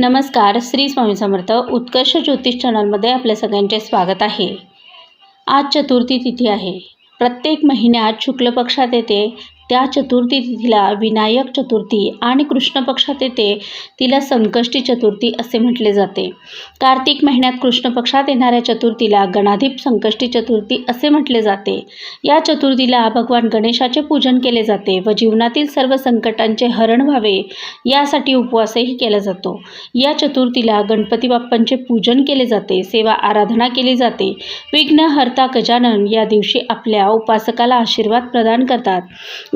नमस्कार श्री स्वामी समर्थ उत्कर्ष ज्योतिष चॅनलमध्ये आपल्या सगळ्यांचे स्वागत आहे. आज चतुर्थी तिथी आहे. प्रत्येक महिन्यात शुक्ल पक्षात येते त्या चतुर्थी तिथीला विनायक चतुर्थी आणि कृष्ण पक्षात येते तिला संकष्टी चतुर्थी असे म्हटले जाते. कार्तिक महिन्यात कृष्ण पक्षात येणाऱ्या चतुर्थीला गणाधीप संकष्टी चतुर्थी असे म्हटले जाते. या चतुर्थीला भगवान गणेशाचे पूजन केले जाते व जीवनातील सर्व संकटांचे हरण व्हावे यासाठी उपवासही केला जातो. या चतुर्थीला गणपती बाप्पांचे पूजन केले जाते सेवा आराधना केली जाते. विघ्नहर्ता गजानन या दिवशी आपल्या उपासकाला आशीर्वाद प्रदान करतात.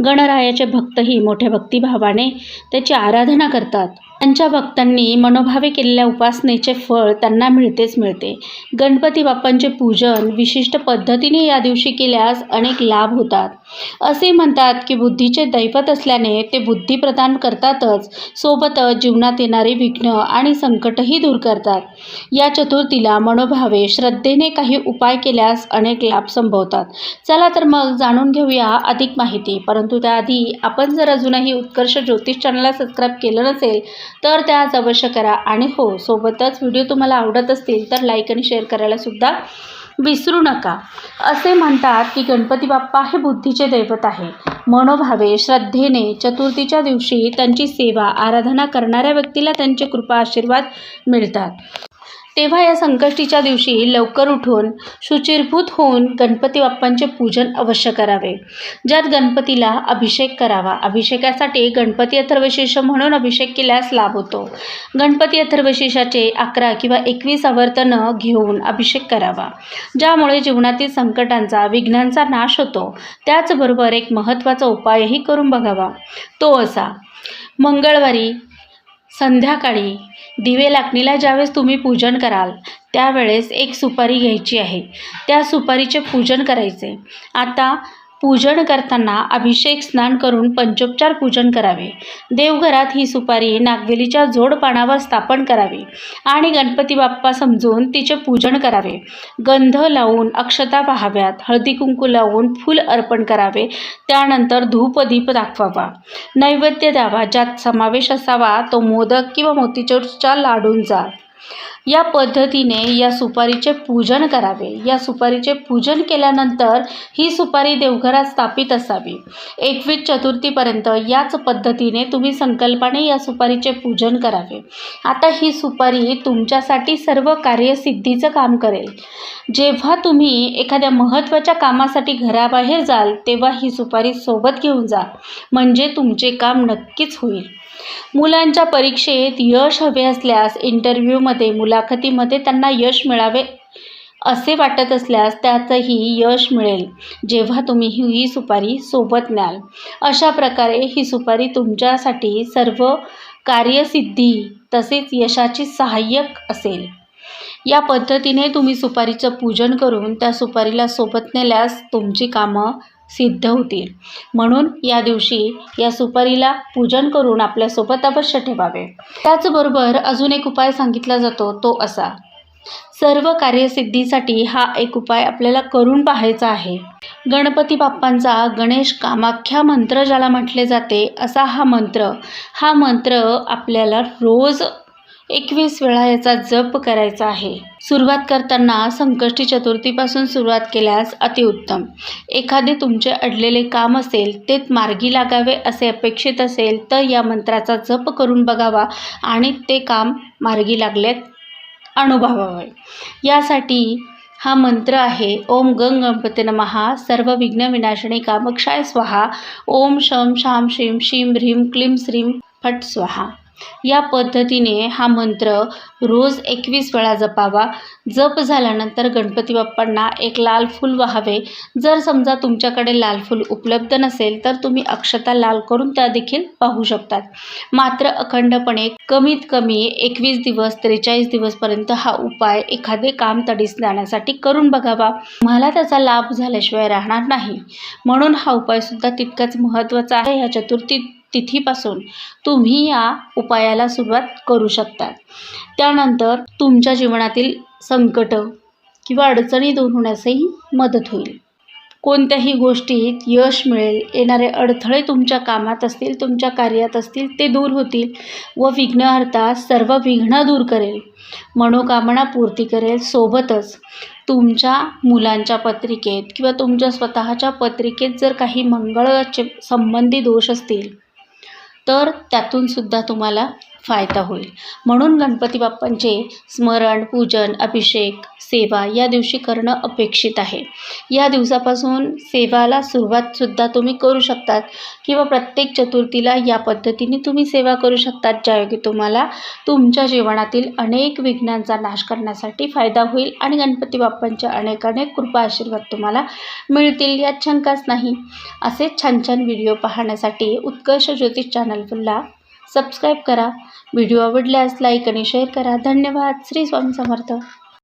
गणरायाचे भक्तही मोठ्या भक्तिभावाने त्याची आराधना करतात. त्यांच्या भक्तांनी मनोभावे केलेल्या उपासनेचे फळ त्यांना मिळतेच मिळते. गणपती बाप्पांचे पूजन विशिष्ट पद्धतीने या दिवशी केल्यास अनेक लाभ होतात. असे म्हणतात की बुद्धीचे दैवत असल्याने ते बुद्धी प्रदान करतातच. सोबतच जीवनात येणारे विघ्न आणि संकटही दूर करतात. या चतुर्थीला मनोभावे श्रद्धेने काही उपाय केल्यास अनेक लाभ संभवतात. चला तर मग जाणून घेऊया अधिक माहिती. परंतु त्याआधी आपण जर अजूनही उत्कर्ष ज्योतिष चॅनलला सबस्क्राईब केलं नसेल तर त्या आज अवश्य करा. आणि हो सोबतच व्हिडिओ तुम्हाला आवडत असतील तर लाईक आणि शेअर करायला सुद्धा विसरू नका. असे म्हणतात की गणपती बाप्पा हे बुद्धीचे दैवत आहे मनोभावे श्रद्धेने चतुर्थीच्या दिवशी त्यांची सेवा आराधना करणाऱ्या व्यक्तीला त्यांचे कृपा आशीर्वाद मिळतात. तेव्हा या संकष्टीच्या दिवशी लवकर उठून शुचिरभूत होऊन गणपती बाप्पांचे पूजन अवश्य करावे. ज्यात गणपतीला अभिषेक करावा. अभिषेकासाठी गणपती अथर्वशीर्ष म्हणून अभिषेक केल्यास लाभ होतो. गणपती अथर्वशीर्षाचे अकरा किंवा एकवीस आवर्तनं घेऊन अभिषेक करावा. ज्यामुळे जीवनातील संकटांचा विघ्नांचा नाश होतो. त्याचबरोबर एक महत्त्वाचा उपायही करून बघावा. तो असा. मंगळवारी संध्याकाळी दिवे लाकणीला ज्यावेळेस तुम्ही पूजन कराल त्यावेळेस एक सुपारी घ्यायची आहे. त्या सुपारीचे पूजन करायचे. आता पूजन करताना अभिषेक स्नान करून पंचोपचार पूजन करावे. देवघरात ही सुपारी नागवेलीच्या जोडपानावर स्थापन करावी आणि गणपती बाप्पा समजून तिचे पूजन करावे. गंध लावून अक्षता पाहाव्यात हळदी कुंकू लावून फूल अर्पण करावे त्यानंतर धूपदीप दाखवावा. नैवेद्य द्यावा ज्यात समावेश असावा तो मोदक किंवा मोतीचूरच्या लाडूंचा. या पद्धतीने या सुपारीचे पूजन करावे. या सुपारीचे पूजन केल्यानंतर ही सुपारी देवघरात स्थापित असावी. एकवीस चतुर्थीपर्यंत याच पद्धतीने तुम्ही संकल्पाने या सुपारीचे पूजन करावे. आता ही सुपारी तुमच्यासाठी सर्व कार्यसिद्धीचं काम करेल. जेव्हा तुम्ही एखाद्या महत्त्वाच्या कामासाठी घराबाहेर जाल तेव्हा ही सुपारी सोबत घेऊन जा. म्हणजे तुमचे काम नक्कीच होईल. मुलांच्या परीक्षेत यश हवे असल्यास इंटरव्ह्यूमध्ये मुलाखतीमध्ये त्यांना यश मिळावे असे वाटत असल्यास त्याचंही यश मिळेल. जेव्हा तुम्ही ही सुपारी सोबत न्याल. अशा प्रकारे ही सुपारी तुमच्यासाठी सर्व कार्यसिद्धी तसेच यशाची सहाय्यक असेल. या पद्धतीने तुम्ही सुपारीचं पूजन करून त्या सुपारीला सोबत नेल्यास तुमची कामं सिद्ध होतील. म्हणून या दिवशी या सुपारीला पूजन करून आपल्यासोबत अवश्य ठेवावे. त्याचबरोबर अजून एक उपाय सांगितला जातो तो असा. सर्व कार्यसिद्धीसाठी हा एक उपाय आपल्याला करून पाहायचा आहे. गणपती बाप्पांचा गणेश कामाख्या मंत्र ज्याला म्हटले जाते असा हा मंत्र. हा मंत्र आपल्याला रोज एकवीस वेळा याचा जप करायचा आहे. सुरुवात करताना संकष्टी चतुर्थीपासून सुरुवात केल्यास अतिउत्तम. एखादे तुमचे अडलेले काम असेल ते मार्गी लागावे असे अपेक्षित असेल तर या मंत्राचा जप करून बघावा आणि ते काम मार्गी लागल्यात अनुभवावे. यासाठी हा मंत्र आहे ओम गंग गणपती नमहा सर्व विघ्न विनाशिनी कामक्षाय स्वाहा ओम शम शाम श्रीम श्रीम ह्रीम क्लीम श्रीम फट स्वाहा. या पद्धतीने हा मंत्र रोज एकवीस वेळा जपावा. जप झाल्यानंतर गणपती बाप्पांना एक लाल फूल वाहावे. जर समजा तुमच्याकडे लाल फूल उपलब्ध नसेल तर तुम्ही अक्षता लाल करून त्या देखील पाहू शकतात. मात्र अखंडपणे कमीत कमी एकवीस दिवस त्रेचाळीस दिवसपर्यंत हा उपाय एखादे काम तडीस जाण्यासाठी करून बघावा. मला त्याचा लाभ झाल्याशिवाय राहणार नाही. म्हणून हा उपायसुद्धा तितकाच महत्त्वाचा आहे. ह्या चतुर्थी तिथीपासून तुम्ही या उपायाला सुरुवात करू शकता. त्यानंतर तुमच्या जीवनातील संकट किंवा अडचणी दूर होण्यासही मदत होईल. कोणत्याही गोष्टीत यश मिळेल येणारे अडथळे तुमच्या कामात असतील तुमच्या कार्यात असतील ते दूर होतील व विघ्नहर्ता सर्व विघ्न दूर करेल. मनोकामना पूर्ती करेल सोबतच तुमच्या मुलांच्या पत्रिकेत किंवा तुमच्या स्वतःच्या पत्रिकेत जर काही मंगळाचे संबंधी दोष असतील तर त्यातून सुद्धा तुम्हाला फायदा होईल. म्हणून गणपती बाप्पांचे स्मरण पूजन अभिषेक सेवा या दिवशी करणं अपेक्षित आहे. या दिवसापासून सेवाला सुरुवातसुद्धा तुम्ही करू शकतात किंवा प्रत्येक चतुर्थीला या पद्धतीने तुम्ही सेवा करू शकतात ज्यायोगे तुम्हाला तुमच्या जीवनातील अनेक विघ्नांचा नाश करण्यासाठी फायदा होईल आणि गणपती बाप्पांच्या अनेक अनेक कृपा आशीर्वाद तुम्हाला मिळतील यात शंकाच नाही. असे छान छान व्हिडिओ पाहण्यासाठी उत्कर्ष ज्योतिष चॅनलला सबस्क्राईब करा. व्हिडिओ आवडल्यास लाईक आणि शेअर करा. धन्यवाद. श्री स्वामी समर्थ.